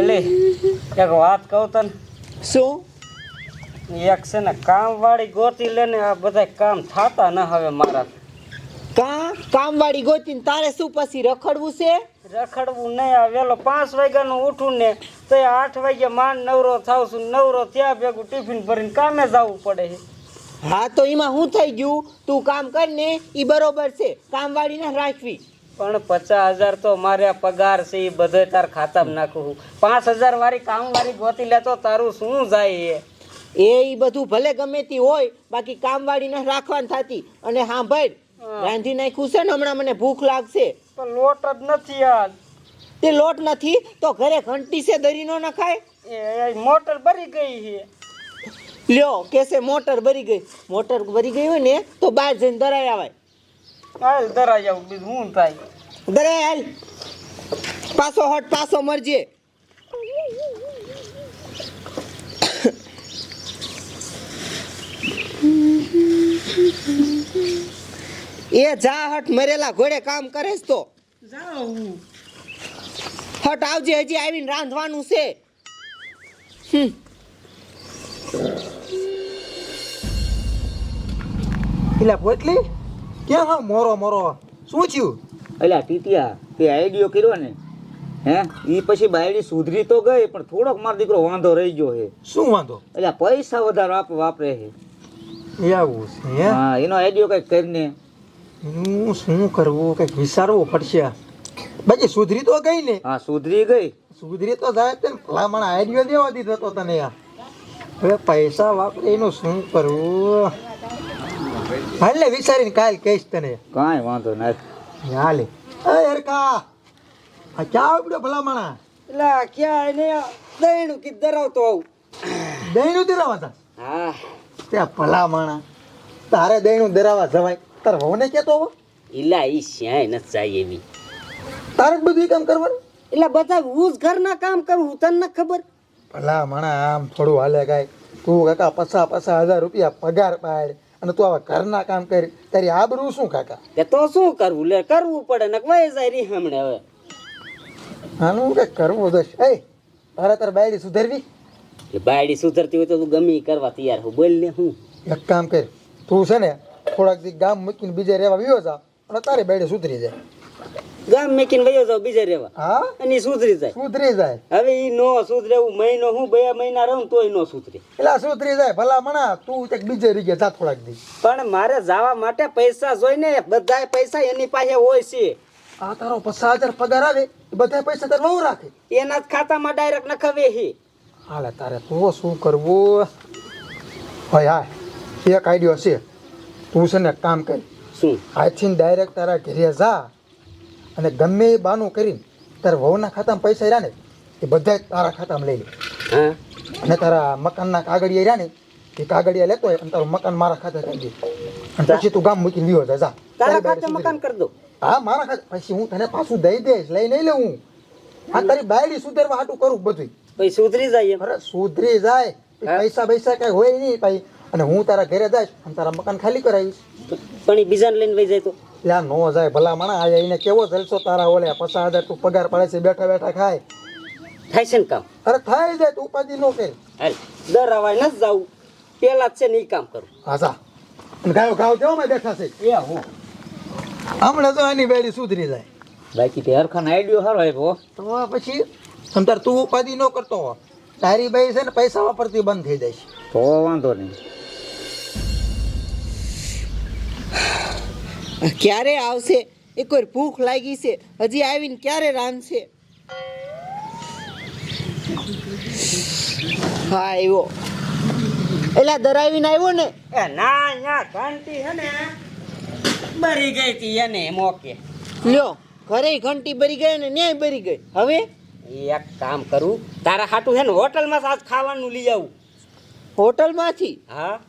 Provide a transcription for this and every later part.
એલી એક વાત કહું તને? શું? એક છે ને કામ વાળી ગોતી લે ને આ બધા કામ થતા ન હવે મારા. કા કામવાળી ગોતીને તારે શું પછી રખડવું છે? રખડવું નહીં આ વેલો પાંચ વાગ્યાનું ઉઠું ને તો એ આઠ વાગે માન નવરો થાવ છું નવરો ત્યાં ભેગું ટિફિન ભરીને કામે જવું પડે છે. હા તો એમાં શું થઈ ગયું? તું કામ કર ને એ બરોબર છે. કામવાળીને રાખવી. પણ પચાસ હજાર તો મારે આ પગાર છે એ બધે તાર ખાતામાં નાખું પાંચ હજાર વાળી કામ વાળી ગોતી લે તો તારું શું જાય એ? એ ઈ બધું ભલે ગમે તે હોય બાકી કામવાળી ને રાખવાની થતી. અને હા. ભાઈ. રાંધી નાખ્યું છે ને હમણાં મને ભૂખ લાગશે. પણ લોટ જ નથી આજ. તે લોટ નથી તો ઘરે ઘંટી છે દરીનો ન નખાય? એ મોટર ભરી ગઈ છે. લ્યો કેસે મોટર ભરી ગઈ. મોટર ભરી ગઈ હોય ને તો બહાર જઈને દરાઈ આવાય. હાલ ધરાઈ આવું બીજું શું થાય? દરાઈ હાલ. પાછો હટ પાછો મરજે. એ જા હટ મરેલા ઘોડે કામ કરે તો. જાઉં. હટ આવજે હજી આવીને રાંધવાનું છે. હમ. એટલે પોટલી ક્યાં હા મોરો મોરો? શું થયું? એટલે ટીટિયા તે આઈડિયો કર્યો ને હે? ઈ પછી બાયડી સુધરી તો ગઈ પણ થોડોક મારો દીકરો વાંધો રહી ગયો હે શું વાંધો? એટલે પૈસા વધારે આપ વાપરે હે એવું છે હે? હા એનો આઈડિયો કંઈક કરીને. હું શું કરવું? કંઈક વિચારવું પડશે બાકી સુધરી તો ગઈ ને. હા સુધરી ગઈ. સુધરી તો જાય તે ભલામણ આઈડિયો દેવા દીધો તો તને હવે પૈસા વાપરે એનું શું કરવું? હાલે વિચારીને કાલ કહીશ તને. કાંઈ વાંધો નથી. હાલે. એ હરકા આ ક્યાં આવડ્યો ભલામણા? એટલે ક્યાં એને દહીણું કીધું ધરાવતો આવું દહીણું દેરાવા હા. ત્યાં ભલામણા. તારે દહીણું ધરાવા જવાય. તાર વહુને કહેતો હો ઇલા ઈ શ્યાય ન જાય એવી. તારે બધું કામ કરવાનું? એટલે બધા હું જ ઘરના કામ કરું હું તને ખબર. ભલા મણા આમ થોડું હાલે કાંઈ. તું કાકા પચાસ પચાસ હજાર રૂપિયા પગાર પાડ. અને તું આવા ઘરના કામ કરી તારી આબરૂ શું કાકા? કે તો શું કરવું? લે કરવું પડે ને વહી જાય રી હમણે હવે. આનું કે કરવું દોશ એ તારે તાર બાયડી સુધરવી? એ બાયડી સુધરતી હોય તો તું ગમી કરવા તૈયાર હું બોલ ને હું. એક કામ કર તું છે ને થોડાક દી ગામ મૂકીને બીજે રહેવા વિયો જા અને તારી બાયડી સુધરી જાય. ગામ મેકીને વયો જાવ બીજે રહેવા. હા? અને સુધરી જાય. સુધરી જાય. હવે ઈ નો સુધરે એવું મહિનો હું બે મહિના રહું તોય નો સુધરે. એટલે સુધરી જાય. ભલા મણા તું એક બીજે રહી ગયા જા થોડાક દી. પણ મારે જવા માટે પૈસા જોઈને બધાય પૈસા એની પાસે હોય છે. આ તારો પચાસ હજાર પગાર આવે બધાય બધા પૈસા તારે બહુ રાખે. એના જ ખાતામાં ડાયરેક્ટ નખવે હે હાલે તારે તો શું કરવું? હોય હા એક આઈડિયો છે. તું છે ને કામ કર. શું? આજથી ડાયરેક્ટ તારા ઘરે જા. અને ગમે એ બાનું કરીને તારા વહુના ખાતામાં પૈસા રહ્યા ને એ બધા તારા ખાતામાં લઈ લે. અને તારા મકાનના કાગળિયા રહ્યા ને એ કાગળિયા લેતો હોય અને તારું મકાન મારા ખાતે કરી દે. અને પછી તું ગામ મૂકી લીધો જા. તારા ખાતે મકાન કરી દો. હા મારા ખાતે પછી હું તને પાછું દઈ દઈશ લઈ નહીં લઉં હું. આ તારી બાયડી સુધારવા હાટું કરું બધું પછી સુધરી જાય અરે સુધરી જાય. પૈસા પૈસા કઈ હોય નહીં ભાઈ. અને હું તારા ઘરે જઈશ અને તારા મકાન ખાલી કરાવીશ. પણ બીજાને લઈને વહી જાય તો? એટલે આ નો જાય ભલા માણા આ એને કેવો જલસો તારા ઓલે પચાસ હજાર તું પગાર પડે છે બેઠા બેઠા ખાય. થાય છે ને કામ? અરે થાય જાય તું ઉપાધિ ન કે હાલ દર અવાય ન જાવું. પેલા જ છે ને એ કામ કરું. હા સા ગાયો ગાવ મેં બેઠા છે? એ હું. હમણાં તો આની બેડી સુધરી જાય. બાકી તે હરખાન આઈડિયો હારો આવ્યો તો પછી સમતાર તું ઉપાધિ ન કરતો હો. તારી બાઈ છે ને પૈસા વાપરતી બંધ થઈ જાય છે. તો વાંધો નહીં. ક્યારે આવશે? એ કોઈ ભૂખ લાગી છે. હજી આવીને ક્યારે રાંધશે? હા આવ્યો એલા દરાવીને આવ્યો ને? એ ના ના ઘંટી હે ને. બરી ગઈ તી એને મોકે. લ્યો ઘરે ઘંટી ભરી ગઈ ને ન્યાય ભરી ગઈ. હવે? એક કામ કરું. તારા હાટું છે ને હોટલમાં સાથ ખાવાનું લઈ આવું. હોટલમાંથી? હા.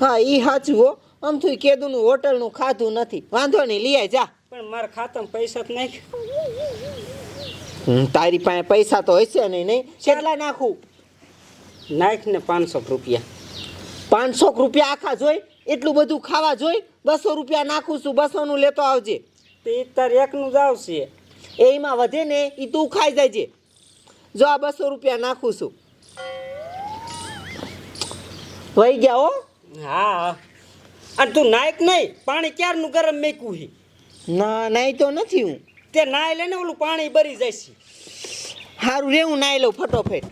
હા એ સાચું હો આમ થયું કેદુનું હોટલનું ખાધું નથી. વાંધો નહીં લઈ જા. પણ મારા ખાતામાં પૈસા તો નાખ તારી પાસે પૈસા તો હશે નહીં નહીં? કેટલા નાખું? નાખ ને પાંચસો રૂપિયા. પાંચસો રૂપિયા આખા જોઈ? એટલું બધું ખાવા જોઈ? બસો રૂપિયા નાખું છું બસો નું લેતો આવજે. તો ઈ તાર એકનું જ આવશે. એ એમાં વધે ને એ તું ખાઈ જાય જો આ બસો રૂપિયા નાખું છું. વહી ગયા હા? હા. અને તું નાયક નહીં પાણી ક્યારનું ગરમ મેક્યું હી ના નાઈ તો નથી હું. તે નાય ને ઓલું પાણી બરી જાય છે. સારું રે હું નાઈ લઉં ફટોફટ.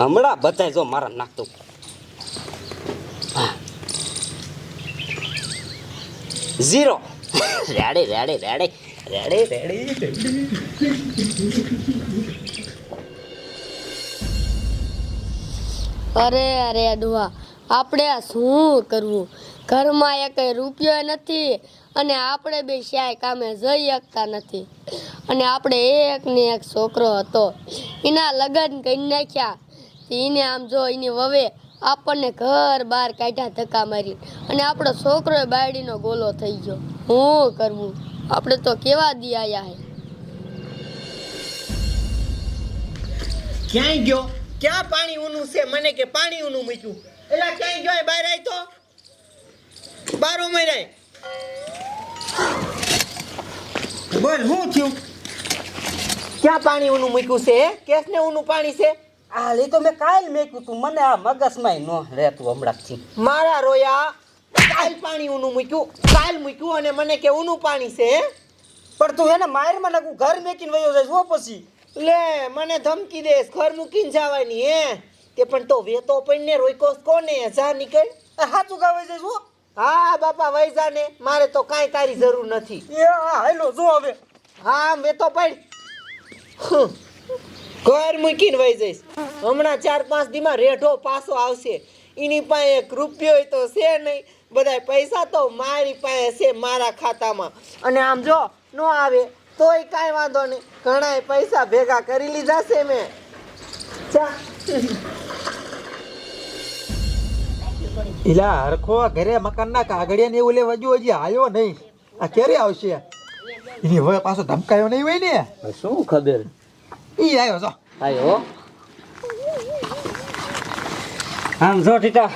હમણાં બધાય જો મારા નાખતો ઝીરો. રેડે રેડે રેડે. અરે અરે ડોહા આપણે આ શું કરવું? ઘરમાં એક રૂપિયો નથી અને આપણે બે શ્યાય કામે જઈ શકતા નથી. અને આપણે એક ને એક છોકરો હતો. એના લગ્ન કરી નાખ્યા. એને આમ જો એની વવે આપણને ઘર બહાર કાઢ્યા ધક્કા મારી અને આપણો છોકરો બાયડીનો ગોલો થઈ ગયો. શું કરવું? આપણે તો કેવા દી આયા હે? ક્યાંય ગયો? ક્યાં પાણી ઊનું છે? મને કે પાણી ઊનું મૂક્યું. એટલે ક્યાંય ગયો? બહાર આવી તો. બારો મહિના બોલ હું થયું? ક્યાં પાણી ઊનું મૂક્યું છે? કેસ ને ઊનું પાણી છે? આ લે તો મેં કાલ મેક્યું તું. મને આ મગજમાં નો રહેતું હમણાંથી. મારા રોયા કાલ પાણી ઊનું મૂક્યું. કાલ મૂક્યું અને મને કે ઉનું પાણી છે હે? પણ તું એને માયરમાં નાખું ઘર મેકીને વયો જાય જો પછી. લે મને ધમકી દેસ ઘર મૂકીને જવાની હે? તે પણ તો વેતો પડીને રોઈકોસ કોને? જા નીકળ. હાચું ગાવે જાય જો હા. બાપા વહી જા ને મારે તો કાંઈ તારી જરૂર નથી. એ હા હેલો જો હવે. હા વેતો પડ. હમ. ઘર મૂકીને વહી જઈશ. હમણાં ચાર પાંચ દીમાં રેઢો પાછો આવશે. એની પાસે એક રૂપિયો તો છે નહીં. બધાય પૈસા તો મારી પાસે છે મારા ખાતામાં. અને આમ જો ન આવે તોય કાંઈ વાંધો નહીં. ઘણાય પૈસા ભેગા કરી લીધા છે મેં. ચા ઇલા હરખો ઘરે મકાનના કાગળિયા ને એવું લેવા જો હજી આવ્યો નહીં. આ ક્યારે આવશે? એની હવે પાછો ધમકાયો નહીં હોય ને? શું ખબર? ઈ આવ્યો છો આયો. આમ જો ટીટા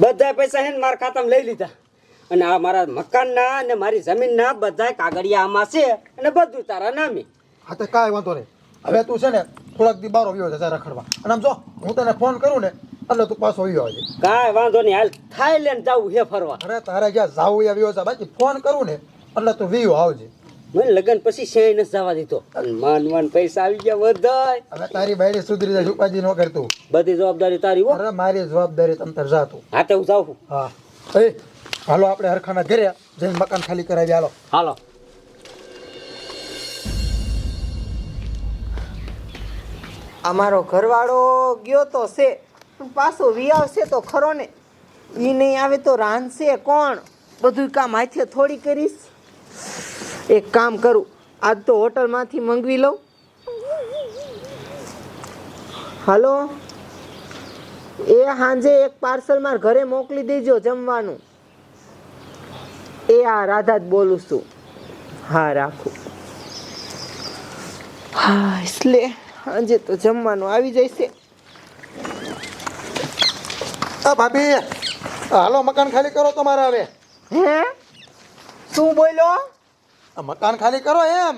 બધા પૈસા હે ને મારા ખાતામાં લઈ લીધા. અને આ મારા મકાનના અને મારી જમીનના બધા કાગળિયા આમાં છે અને બધું તારા નામે. હા તો કાંઈ વાંધો નહીં. હવે તું છે ને થોડાક દી બારો વ્યો જતા રખડવા. અને આમ જો હું તને ફોન કરું ને એટલે તું પાછો વ્યો આવજે કાંઈ વાંધો નહીં હાલ થાઈલેન્ડ જવું હે ફરવા. અરે તારે જ્યાં જાવું એ વ્યો છે. બાકી ફોન કરું ને એટલે તું વ્યો આવજે. મને લગન પછી શેય નથી જવા દીધો. માન મન પૈસા આવી ગયા બધાય. હવે તારી બાયડી સુધરી જાય ઉપાજી ન કરતું. બધી જવાબદારી તારી હો. અરે મારી જવાબદારી તંતર જાતું. હા તો હું જાઉં હા. એ હાલો આપણે હરખાના ઘરે જઈને મકાન ખાલી કરાવી હાલો. હાલો. અમારો ઘરવાળો ગયો તો છે. પાછો વી આવશે તો ખરો ને. એ નહીં આવે તો રાંધશે કોણ? બધું કામ હાથે થોડી કરીશ. એક કામ કરું. આજ તો હોટલમાંથી મંગવી લઉં. હલો? એ સાંજે એક પાર્સલ માર ઘરે મોકલી દેજો જમવાનું. એ આ રાધા જ બોલું છું. હા રાખું. હા એટલે સાંજે તો જમવાનું આવી જશે. આ ભાભી હાલો મકાન ખાલી કરો તમારે હવે. હે? શું બોલ્યો? આ મકાન ખાલી કરો એમ.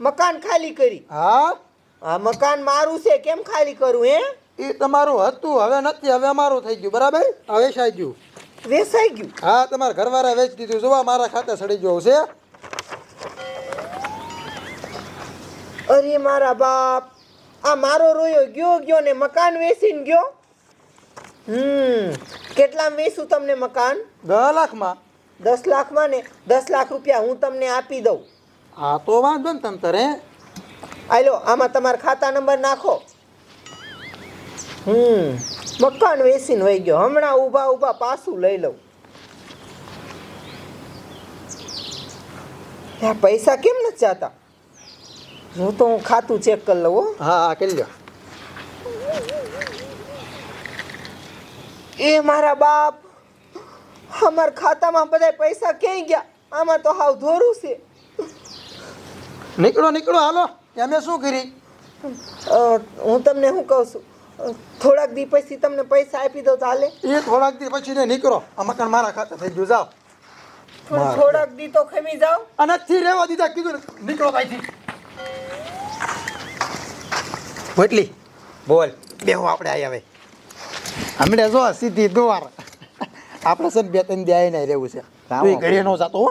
મકાન ખાલી કરી. હા? આ મકાન મારું છે કેમ ખાલી કરું હે એ તમારું હતું હવે નથી હવે અમારું થઈ ગયું બરાબર? હવે શાઈ ગયું. વેસાઈ ગયું? હા તમારા ઘરવાળા વેચી દીધું જોવા મારા ખાતે સડી ગયું છે. અરે મારા બાપ આ મારો રોયો ગયો ગયો ને મકાન વેચીને ગયો? હમ કેટલામાં વેચું તમને મકાન? દસ લાખમાં. દસ લાખમાં ને દસ લાખ રૂપિયા હું તમને આપી દઉં. હા તો વાંધો ને તમ તારે આયલો આમાં તમારા ખાતા નંબર નાખો. હમ મકાન વેસીન વહી ગયો. હમણાં ઊભા ઊભા પાછું લઈ લઉં. પૈસા કેમ નથી જાતા હું તો હું ખાતું ચેક કરી લઉં હો. હા હા કરી લો. એ મારા બાપ અમારા ખાતામાં બધા પૈસા ક્યાંય ગયા? આમાં તો હાવ ધોરું છે. નીકળો નીકળો હાલો. અમે શું કરી? હું તમને શું કહું છું? થોડાક દી પછી તમને પૈસા આપી દો ચાલે એ થોડાક દી પછી ને નીકળો. આ મકાન મારા ખાતે થઈ ગયું જાઓ. થોડાક દી તો ખમી જાઓ. અને થી રહેવા દીધા કીધું નીકળો ભાઈથી વટલી બોલ. બેહો આપણે આવ્યા હવે હમણાં જો સીધી દોર આપણે છે ને બે ત્રણ દ્યાય નહીં રહેવું છે. તું ઘરે નો જાતો હો.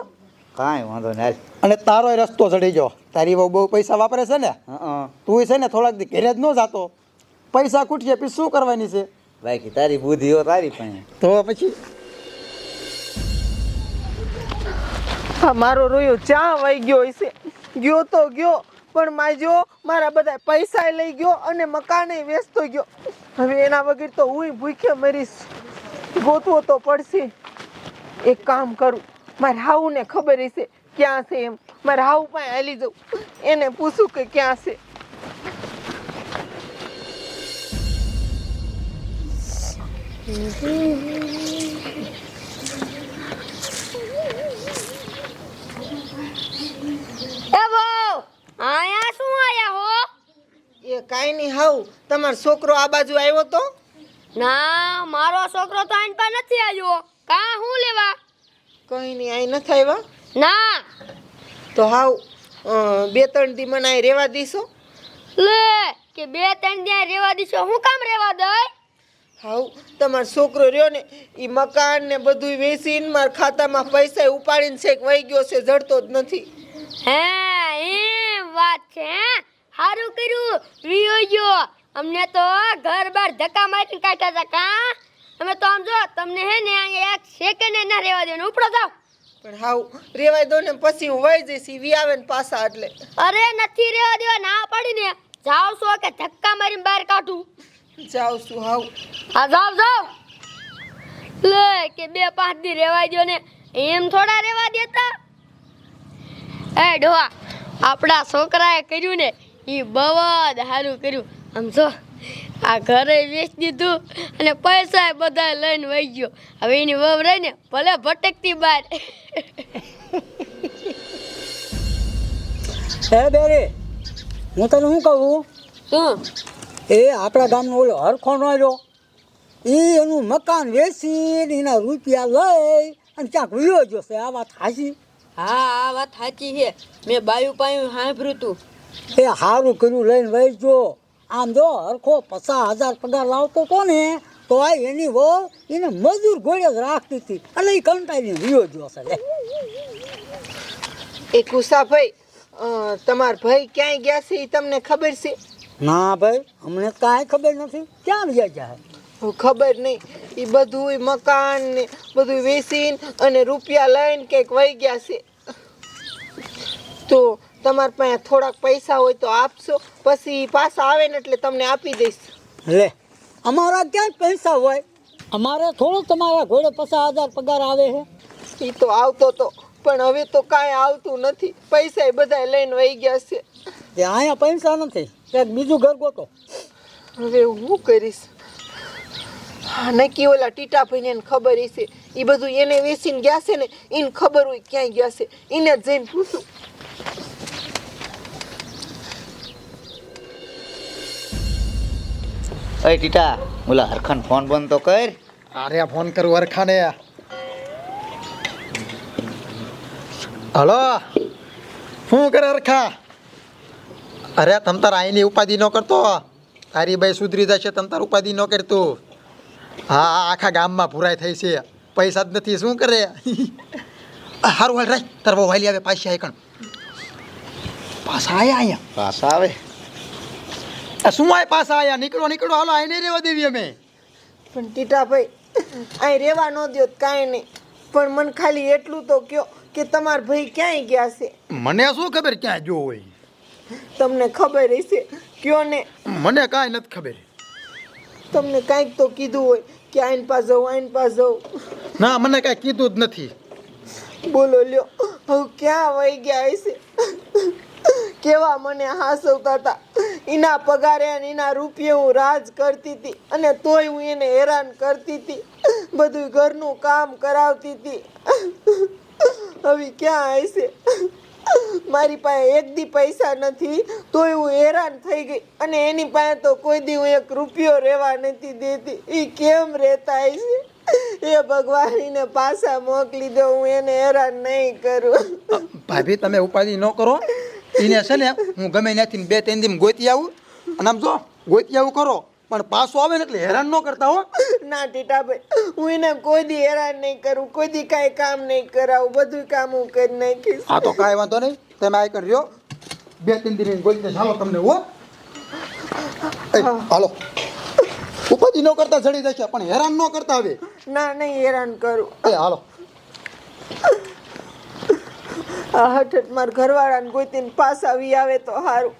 કાંઈ વાંધો નહીં અને તારો રસ્તો ચડી ગયો. તારી બહુ બહુ પૈસા વાપરે છે ને? તું છે ને થોડાક દી ઘરે જ ન જાતો. પૈસા કૂટીએ પછી શું કરવાની છે? બાકી તારી બુદ્ધિ હો તારી પણ. તો પછી? મારો રોયો ચા વહી ગયો હશે. ગયો તો ગયો પણ માજો મારા બધા પૈસા લઈ ગયો અને મકાને વેચતો ગયો. હવે એના વગર તો હું ભૂખે મરીશ. ગોતવો તો પડશે. એક કામ કરું. મારે હાઉને ખબર હશે ક્યાં છે એમ. મારે હાઉ પાસે હાલી જવું એને પૂછું કે ક્યાં છે. આયા શું આયા હો? એ કાઈ નહીં હાઉ. તમારો છોકરો આ બાજુ આવ્યો તો? ના મારો છોકરો તો આઈન પર નથી આવ્યો. કા હું લેવા? કંઈ નહીં અહીં નથી આવ્યા? ના. તો હાઉ બે ત્રણ દી મને અહીં રહેવા દીશો? લે કે બે ત્રણ ત્યાં રેવા દીશો હું કામ રેવા દઈ? હાઉ તમારો છોકરો રહ્યો ને એ મકાન ને બધું વેચીને મારા ખાતામાં પૈસા ઉપાડીને છેક વહી ગયો છે જડતો જ નથી. હે એ વાત છે સારું કર્યું વિયો ગયો. અમને તો ઘર બાર ધક્કા મારીને કાઢ્યા હતા કા? અમે તો આમ જો તમને હે ને અહીંયા એક સેકન્ડ ના રહેવા દેવાનું. ઉપડો જાવ પણ હાઉ રેવાય દો ને પછી હું વહી જઈશ. વી આવે ને પાછા એટલે. અરે નથી રહેવા દેવા ના પડીને જાવ છો કે ધક્કા મારીને બહાર કાઢું? જાઉં છું હાઉ હા જાવ જાવ લે કે બે પાંચ દી રેવા દો ને. એમ થોડા રેવા દેતા. એ ડોહા આપણા છોકરાએ કર્યું ને એ જ સારું કર્યું. આમ જો આ ઘરે વેચી દીધું અને પૈસા બધા લઈને વહી ગયો. હવે એની વહુ રહી ને ભલે ભટકતી બહાર હે બેરી હું તને શું કહું? શું એ આપણા ગામનો ઓલો હરખો નો રહ્યો એ એનું મકાન વેચીને એના રૂપિયા લઈ અને ક્યાંક વિયો જોશે આ વાત સાચી હા આ વાત સાચી છે. મેં બાયું પાયું સાંભળ્યું તું. એ સારું કર્યું લઈને વહીજો આમ જો હરખો પચાસ હજાર પગાર લાવતો હતો ને તો આ એની વહુ એને મજૂર ઘોડે જ રાખતી હતી. એટલે એ કંટાળીને વિયો ગયો છે. એ કુસાભાઈ તમાર ભાઈ ક્યાંય ગયા છે એ તમને ખબર છે? ના ભાઈ અમને કાંઈ ખબર નથી. ક્યાં ગયા જાય ખબર નહીં. એ બધું મકાન ને બધું વેચીને અને રૂપિયા લઈને કંઈક વહી ગયા છે. તો તમારા પાસે થોડાક પૈસા હોય તો આપશો. પછી પાછા આવે ને એટલે તમને આપી દઈશ. લે અમારા ક્યાં પૈસા હોય? અમારે થોડો તમારા ઘોડે પચાસ હજાર પગાર આવે છે. એ તો આવતો તો પણ હવે તો કાંઈ આવતું નથી. પૈસા બધા લઈને વહી ગયા છે. એ અહીંયા પૈસા નથી. ક્યાંક બીજું ઘર ગોતો. હવે હું કરીશ? હા, નક્કી ઓલા ટીટાભાઈને એને ખબર હશે. એ બધું એને વેચીને ગયા છે ને એને ખબર હોય ક્યાંય ગયા છે. એને જઈને પૂછું. અય ટીટા ઓલા હરખાન ફોન બંધ તો કર. અરે ફોન કરું હરખાને. હલો શું કરે હરખા? અરે તમ તાર આઈની ઉપાધિ ન કરતો. તારી ભાઈ સુધરી જશે તમ તાર ઉપાધિ ન કરતું. હા આખા ગામમાં ભૂરાઈ થઈ છે. પૈસા જ નથી શું કરે? સારું હાલ રાય તાર બહુ વાલી આવે પાછી આય કણ. પાછા આયા અહીંયા. પાછા આવે. આય પાછા આયા? નીકળો નીકળો. હાલો આઈને રહેવા દેવી અમે. પણ ટીટાભાઈ અહીં રહેવા ન દો કાંઈ નહીં. પણ મને ખાલી એટલું તો કયો કે તમારા ભાઈ ક્યાંય ગયા છે? મને શું ખબર ક્યાં જો હોય? તમને ખબર હશે? કયો ને? મને કાંઈ નથી ખબર. તમને કાંઈક તો કીધું હોય કે આઈન પાસ જવું આઈન પાસ જાઉં ના મને કાંઈ કીધું જ નથી. બોલો લ્યો. હવે ક્યાં વહી ગયા હશે? કેવા મને હાસવતા હતા? એના પગારે અને એના રૂપિયે હું રાજ કરતી હતી અને તોય હું એને હેરાન કરતી હતી. બધું ઘરનું કામ કરાવતી હતી. હવે ક્યાં હશે મારી પાસે એક દી પૈસા નથી, તોય હું હેરાન થઈ ગઈ અને એની પાસે તો કોઈ દી હું એક રૂપિયો રહેવા નથી દેતી. એ કેમ રહેતા હશે એ ભગવાન એને પાછા મોકલી દો, હું એને હેરાન નહીં કરું. ભાભી, તમે ઉપાધિ ન કરો. એને છે ને હું ગમે ત્યાંથી બે ત્રણ દિન ગોતી આવું. અને આમ જો ગોતી આવું કરો. પણ પાછો આવે ને એટલે હેરાન ન કરતા હો. ના ટીટાભાઈ હું એને કોઈ દી હેરાન નહીં કરું કોઈ દી કાંઈ કામ નહીં કરાવું બધું કામ હું કરી નાખીશ. હા તો કાંઈ વાંધો નહીં. તમે આ કર્યો બે ત્રણ દિન ગોતીને ચાલો તમને હો. હાલો. ઉપાધિ ન કરતા જડી જશે પણ હેરાન ન કરતા હવે. ના નહીં હેરાન કરું. એ હાલો. આ હઠ મારા ઘરવાળાને ગોતીને પાસ આવી આવે તો સારું